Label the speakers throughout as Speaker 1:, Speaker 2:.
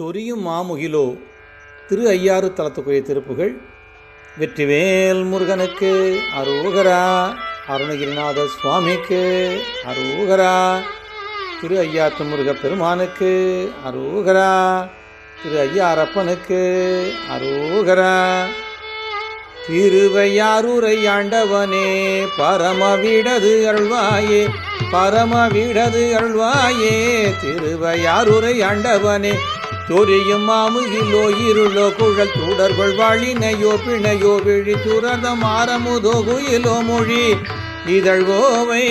Speaker 1: சொரியும் மாமுகிலோ திரு ஐயாறு தலத்துக்குரிய திருப்புகள் வெற்றிவேல் முருகனுக்கு அரோகரா அருணகிரிநாத சுவாமிக்கு அரோகரா திரு ஐயாத்து முருக பெருமானுக்கு அரோகரா திரு ஐயாரப்பனுக்கு அரோகரா. திருவையாரூரை ஆண்டவனே பரமவிடது அருள்வாயே பரமவிடது அருள்வாயே திருவையாரூரை ஆண்டவனே துரியும் மாமுகிலோ இருளோ குழல் தூடர்கள் வாழினையோ பிணையோ விழி துரதம் ஆரமுதோ குயிலோ மொழி இதழ்வோவை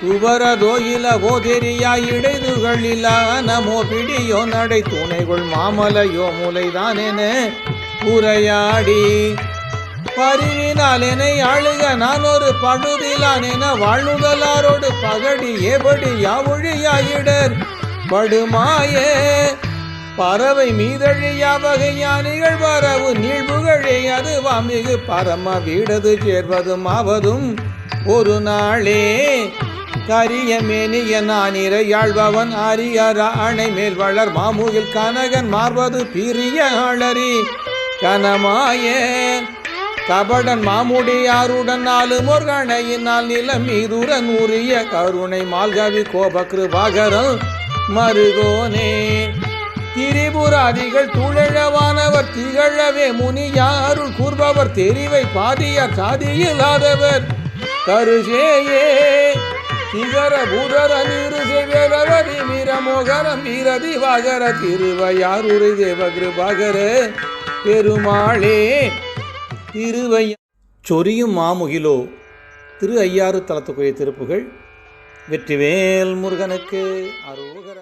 Speaker 1: துவரதோ இலவோ தெரியா இடைதுகள் இல்லானமோ பிடியோ நடை துணைகள் மாமலையோ முலைதானென உரையாடி. பரிவினால் என்னை அழுக நான் ஒரு படுதிலான் என வாழ்நுதலாரோடு பகடி ஏபடி யாவொழியாயிடர் படுமாயே. பறவை மீதழியா வகை ஞானிகள் வரவு நீழ்புகழே அது வாமிகு பரம வீடது சேர்வதும் அவதும் ஒரு நாளே கரிய மேனிய நான் இறையாழ்பவன் அரியர அணை மேல் வளர் மாமுகில் கனகன் மார்வது பிரிய ஆளரி கனமாயே கபடன் மாமுடியாருடன் நாலு முருகனையினால் நிலம் மீதுர நூறிய கருணை மால்கவி கோபக்ருபாகரம் மருகோனே. திரிபுராதிகள் துழழவானவர் திகழவே முனியாருள் கூர்பவர் தெரிவை பாதியார் சாதியில்லாதவர். கருஷேயே திகர பூதர நீரு வீரமோகரம் வீரதி வாகர திருவையாருரை தேவகிருபாகர பெருமாளே திருவையா சொரியும் மாமுகிலோ திரு ஐயாறு தலத்துக்குரிய திருப்புகள் வெற்றிவேல் முருகனுக்கு அருகர